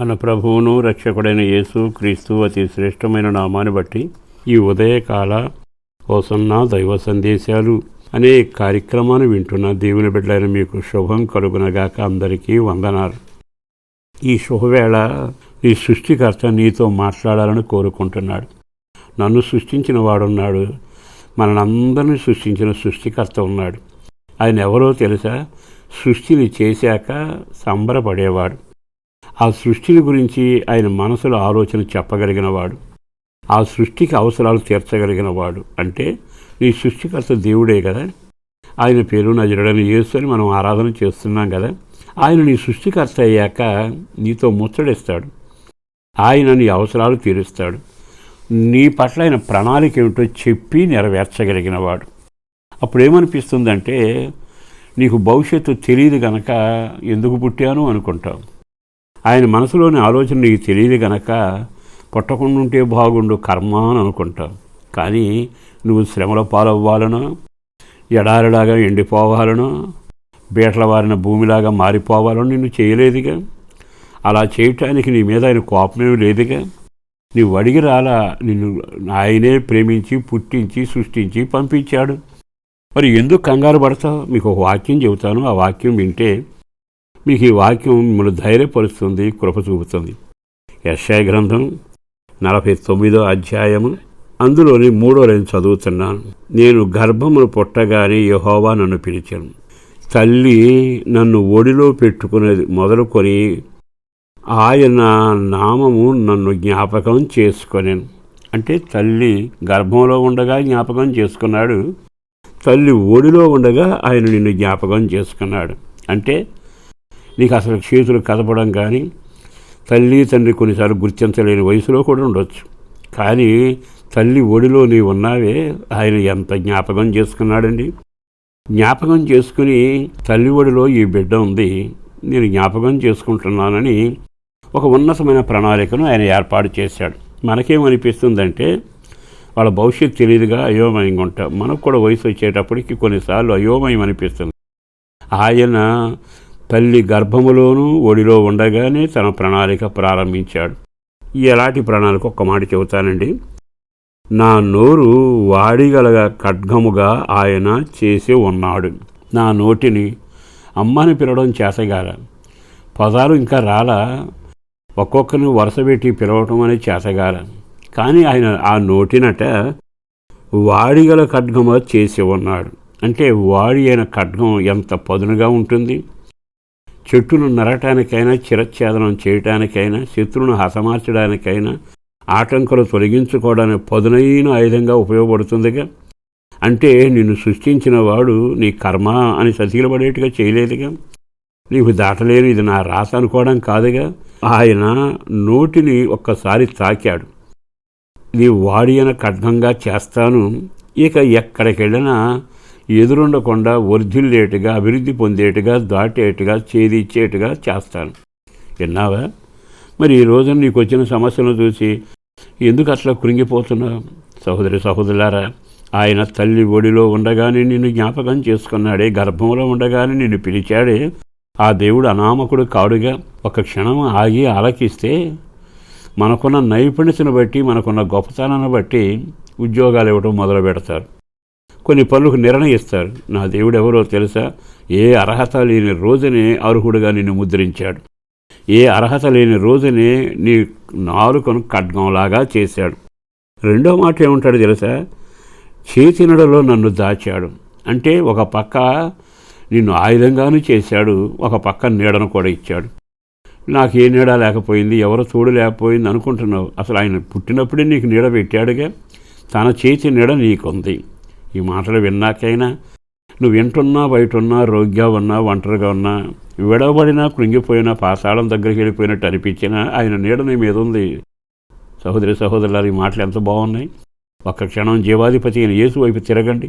మన ప్రభువును రక్షకుడైన యేసు క్రీస్తు అతి శ్రేష్టమైన నామాన్ని బట్టి ఈ ఉదయకాల హోసన్న దైవ సందేశాలు అనే కార్యక్రమాన్ని వింటున్న దేవుని బిడ్డలైన మీకు శుభం కలుగునగాక అందరికీ వందనాలు. ఈ శుభవేళ నీ సృష్టికర్త నీతో మాట్లాడాలని కోరుకుంటున్నాడు. నన్ను సృష్టించిన వాడున్నాడు. మనందరినీ సృష్టించిన సృష్టికర్త ఉన్నాడు. ఆయన ఎవరో తెలుసా? సృష్టిని చేశాక సంబరపడేవాడు. ఆ సృష్టిని గురించి ఆయన మనసులో ఆలోచన చెప్పగలిగినవాడు. ఆ సృష్టికి అవసరాలు తీర్చగలిగినవాడు. అంటే నీ సృష్టికర్త దేవుడే కదా. ఆయన పేరు నజరుడని యేసు అని మనం ఆరాధన చేస్తున్నాం కదా. ఆయన నీ సృష్టికర్త అయ్యాక నీతో ముచ్చడిస్తాడు ఆయన నీ అవసరాలు తీరుస్తాడు. నీ పట్ల ఆయన ప్రణాళిక ఏమిటో చెప్పి నెరవేర్చగలిగినవాడు. అప్పుడు ఏమనిపిస్తుందంటే నీకు భవిష్యత్తు తెలియదు గనక ఎందుకు పుట్టాను అనుకుంటావు? ఆయన మనసులోని ఆలోచన నీకు తెలియదు గనక పుట్టకుండా ఉంటే బాగుండు కర్మ అని అనుకుంటావు కానీ నువ్వు శ్రమల పాలవ్వాలనో ఎడారిలాగా ఎండిపోవాలనో బీటల వారిన భూమిలాగా మారిపోవాలని నిన్ను చేయలేదుగా. అలా చేయటానికి నీ మీద ఆయన కోపమేమి లేదుగా. నీవు అడిగి రాలా నిన్ను ఆయనే ప్రేమించి పుట్టించి సృష్టించి పంపించాడు. మరి ఎందుకు కంగారు పడతావు? మీకు ఒక వాక్యం చెబుతాను. ఆ వాక్యం వింటే మీకు ఈ వాక్యం మిమ్మల్ని ధైర్యపరుస్తుంది కృప చూపుతుంది. యశాయ గ్రంథం నలభై తొమ్మిదో అధ్యాయము. అందులోని మూడో నేను చదువుతున్నాను. నేను గర్భమును పుట్టగానే యహోవా నన్ను పిలిచాను తల్లి నన్ను ఒడిలో పెట్టుకునేది మొదలుకొని ఆయన నామము నన్ను జ్ఞాపకం చేసుకొనేను. అంటే తల్లి గర్భంలో ఉండగా జ్ఞాపకం చేసుకున్నాడు. తల్లి ఒడిలో ఉండగా ఆయన నిన్ను జ్ఞాపకం చేసుకున్నాడు. అంటే నీకు అసలు చేతులు కదపడం కానీ తల్లి తండ్రి కొన్నిసార్లు గుర్తించలేని వయసులో కూడా ఉండొచ్చు. కానీ తల్లి ఒడిలో నీ ఉన్నావే ఆయన ఎంత జ్ఞాపకం చేసుకున్నాడండి? జ్ఞాపకం చేసుకుని తల్లి ఒడిలో ఈ బిడ్డ ఉంది నేను జ్ఞాపకం చేసుకుంటున్నానని ఒక ఉన్నతమైన ప్రణాళికను ఆయన ఏర్పాటు చేశాడు. మనకేమనిపిస్తుందంటే వాళ్ళ భవిష్యత్తు తెలియదుగా అయోమయంగా ఉంటాం. మనకు కూడా వయసు వచ్చేటప్పటికి కొన్నిసార్లు అయోమయం అనిపిస్తుంది. ఆయన తల్లి గర్భములోనూ ఒడిలో ఉండగానే తన ప్రణాళిక ప్రారంభించాడు. ఎలాంటి ప్రణాళిక? ఒక్క మాట చెబుతానండి. నా నోరు వాడిగల ఖడ్గముగా ఆయన చేసి ఉన్నాడు. నా నోటిని అమ్మని పిలవడం చేతగాల. పదాలు ఇంకా రాలా. ఒక్కొక్కరిని వరుసపెట్టి పిలవటం అనేది చేతగాల. కానీ ఆయన ఆ నోటినట వాడిగల ఖడ్గముగా చేసి ఉన్నాడు. అంటే వాడి అయిన ఖడ్గం ఎంత పదునుగా ఉంటుంది? చెట్టును నరటానికైనా చిరచ్ఛేదనం చేయటానికైనా శత్రువును హతమార్చడానికైనా ఆటంకులు తొలగించుకోవడానికి పదునైన ఆయుధంగా ఉపయోగపడుతుందిగా. అంటే నిన్ను సృష్టించిన వాడు నీ కర్మ అని సతికిలబడేట్టుగా చేయలేదుగా. నీకు దాటలేని ఇది నా రాత అనుకోవడం కాదుగా. ఆయన నోటిని ఒక్కసారి తాకాడు. నీ వాడి అన ఖడ్గంగా చేస్తాను ఇక ఎక్కడికి వెళ్ళినా ఎదురుండకుండా వర్ధిల్లేటుగా అభివృద్ధి పొందేటుగా దాటేటుగా చేదిచ్చేట్టుగా చేస్తాను. విన్నావా? మరి ఈ రోజున నీకు వచ్చిన సమస్యలను చూసి ఎందుకు అట్లా కృంగిపోతున్నావు? సహోదరి సహోదరులారా ఆయన తల్లి ఒడిలో ఉండగానే నిన్ను జ్ఞాపకం చేసుకున్నాడే గర్భంలో ఉండగానే నిన్ను పిలిచాడే. ఆ దేవుడు అనామకుడు కాడుగా ఒక క్షణం ఆగి ఆలకిస్తే మనకున్న నైపుణ్యతను బట్టి మనకున్న గొప్పతనాన్ని బట్టి ఉద్యోగాలు ఇవ్వడం మొదలు పెడతారు కొన్ని పనులకు నిర్ణయిస్తారు నా దేవుడు ఎవరో తెలుసా? ఏ అర్హత లేని రోజునే అర్హుడుగా నిన్ను ముద్రించాడు. ఏ అర్హత లేని రోజునే నీ నాలుకను ఖడ్గంలాగా చేశాడు. రెండో మాట ఏమంటాడు తెలుసా? చేతినడలో నన్ను దాచాడు. అంటే ఒక పక్క నిన్ను ఆయుధంగాను చేశాడు ఒక పక్క నీడను కూడా ఇచ్చాడు. నాకు ఏ నీడ లేకపోయింది ఎవరో తోడు లేకపోయింది అనుకుంటున్నావు? అసలు ఆయన పుట్టినప్పుడే నీకు నీడ పెట్టాడుగా? తన చేతి నీడ నీకుంది. ఈ మాటలు విన్నాకైనా నువ్వు వింటున్నా బయట ఉన్నా రోగ్గా ఉన్నా ఒంటరిగా ఉన్నా విడవబడినా కృంగిపోయినా పాతాళం దగ్గరికి వెళ్ళిపోయినట్టు అనిపించినా ఆయన నీడ నీ మీద ఉంది. సహోదరి సహోదరులారు ఈ మాటలు ఎంత బాగున్నాయి. ఒక్క క్షణం జీవాధిపతి అయిన యేసు వైపు తిరగండి.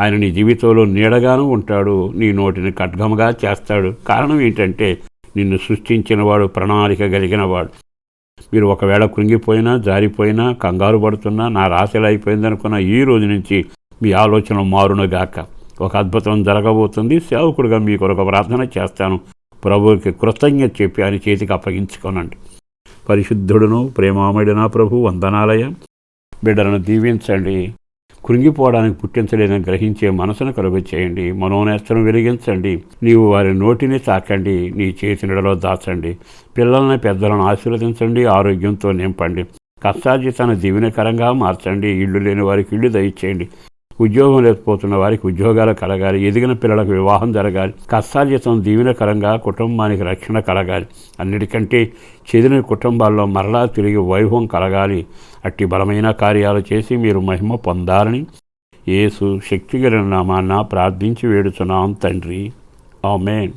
ఆయన నీ జీవితంలో నీడగాను ఉంటాడు నీ నోటిని ఖడ్గముగా చేస్తాడు. కారణం ఏంటంటే నిన్ను సృష్టించినవాడు ప్రణాళిక కలిగినవాడు. మీరు ఒకవేళ కృంగిపోయినా జారిపోయినా కంగారు పడుతున్నా నా రాశిలా అయిపోయిందనుకున్న ఈ రోజు నుంచి మీ ఆలోచన మారునుగాక. ఒక అద్భుతం జరగబోతుంది. సేవకుడుగా మీ కొరకు ప్రార్థన చేస్తాను. ప్రభువుకి కృతజ్ఞత చెప్పి ఆయన చేతికి అప్పగించుకోనండి. పరిశుద్ధుడును ప్రేమామయుడునా ప్రభు వందనాలయ బిడ్డలను దీవించండి. కృంగిపోవడానికి పుట్టించలేదని గ్రహించే మనసును కలుగు చేయండి. మనోనేస్తను వెలిగించండి. నీవు వారి నోటిని తాకండి. నీ చేతి నిడలో దాచండి. పిల్లలను పెద్దలను ఆశీర్వదించండి. ఆరోగ్యంతో నింపండి. కష్టార్జితాన్ని దీవెనకరంగా మార్చండి. ఇళ్ళు లేని వారికి ఇల్లు దయచేయండి. ఉద్యోగం లేకపోతున్న వారికి ఉద్యోగాలు కలగాలి ఎదిగిన పిల్లలకు వివాహం జరగాలి కష్టార్జితం దీవెనకరంగా కుటుంబానికి రక్షణ కలగాలి. అన్నిటికంటే చెదిన కుటుంబాల్లో మరలా తిరిగి వైభవం కలగాలి. అట్టి బలమైన కార్యాలు చేసి మీరు మహిమ పొందాలని యేసు శక్తిగల నామాన్న ప్రార్థించి వేడుచున్నాం తండ్రి. ఆమెన్.